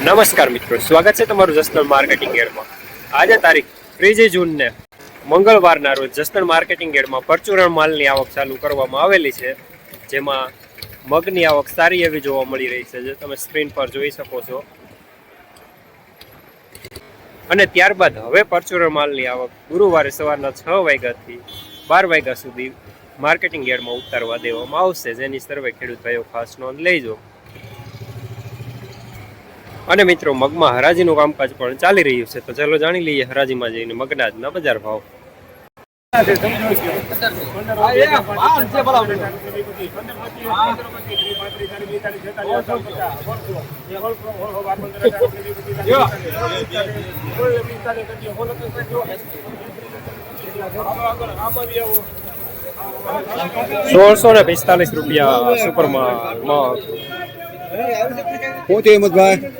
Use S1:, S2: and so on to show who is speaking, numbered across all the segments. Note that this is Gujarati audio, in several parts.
S1: નમસ્કાર મિત્રો, સ્વાગત છે તમારું જસદણ માર્કેટિંગ એડમાં. આજે તારીખ ત્રીજી જૂનને મંગળવારના રોજ જસદણ માર્કેટિંગ એડમાં પરચુરણ માલની આવક ચાલુ કરવામાં આવેલી છે, જેમાં મગની આવક સારી એવી જોવા મળી રહી છે, જે તમે સ્ક્રીન પર જોઈ શકો છો. અને ત્યારબાદ હવે પરચુરણ માલની આવક ગુરુવારે સવારના છ વાગ્યાથી બાર વાગ્યા સુધી માર્કેટિંગ યાર્ડમાં ઉતારવા દેવામાં આવશે, જેની સર્વે ખેડૂત ભાઈઓ ખાસ નોંધ લેજો. અને મિત્રો, મગમાં હરાજીનું કામકાજ પણ ચાલી રહ્યું છે. તો ચાલો જાણી લઈએ હરાજીમાં જઈને મગનાજના બજાર ભાવ. સોળસો ને પિસ્તાલીસ રૂપિયા સુપરમાં
S2: પોતે હિંમતભાઈ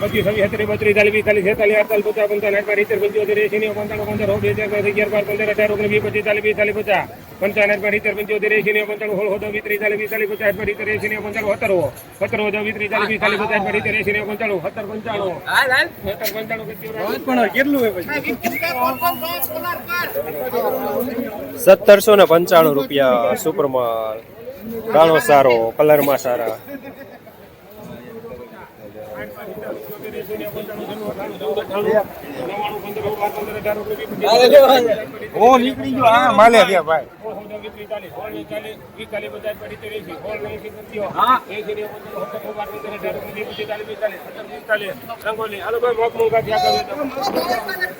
S3: બત્રીસ ચાલીસ વીસ ચાલીસ પચાસ અઠાર ત્રીસ ચાલીસ વીસ ત્રીસ ચાલીસ પચાસ પંચાણું સત્તર પંચાણું સત્તર પંચાણું
S1: સત્તરસો ને પંચાણું રૂપિયા સુપરમાં દાણો સારો, કલરમાં સારા.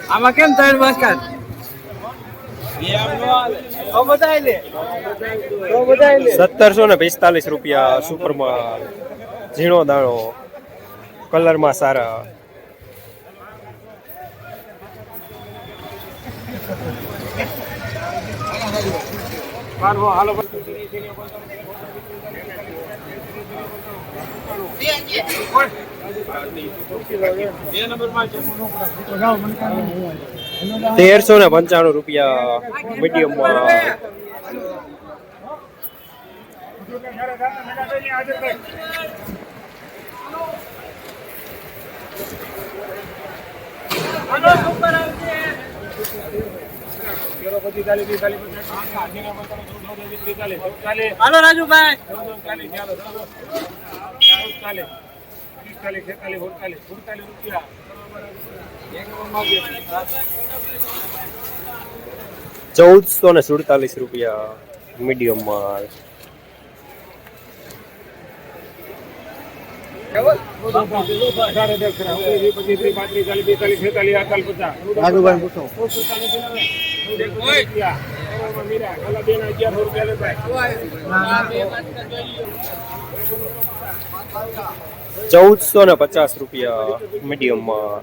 S3: આમાં કેમ ત્રણ વાસકા
S1: સત્તરસો ને પિસ્તાલીસ રૂપિયા સુપરમાં ઝીણો દાણો. કલરમાં સારા. તેરસો ને પંચાણું રૂપિયા મીડિયમમાં.
S3: હાલો રાજુભાઈ.
S1: ચૌદસો ને સુડતાલીસ રૂપિયા મીડિયમમાં
S2: રાજુભાઈ પૂછો
S1: ચૌદસો ને પચાસ રૂપિયા મીડિયમમાં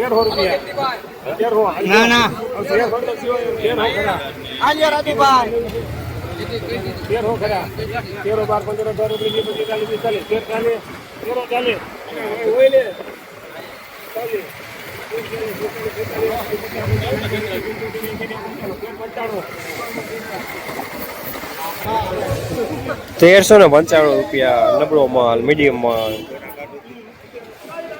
S1: મીડિયમમાં
S2: ના ના.
S3: આલિયા રાજુભાઈ. તેરો ખરા. તેરો બાર પંદર અઢાર ઓગણીસ પચીસ ચાલીસ પિસ્તાલીસ તેર ચાલીસ તેરો ચાલીસ હોય લે ચાલીસ.
S1: તેરસો ને પંચાણું રૂપિયા નબળો માલ મીડિયમ માલ.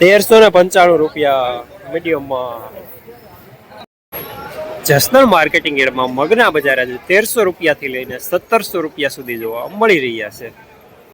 S1: તેરસો ને પંચાણું રૂપિયા મીડિયમમાં. જસનલ માર્કેટિંગ એરમાં મગના બજાર આજે તેરસો રૂપિયાથી લઈને સત્તરસો રૂપિયા સુધી જોવા મળી રહ્યા છે.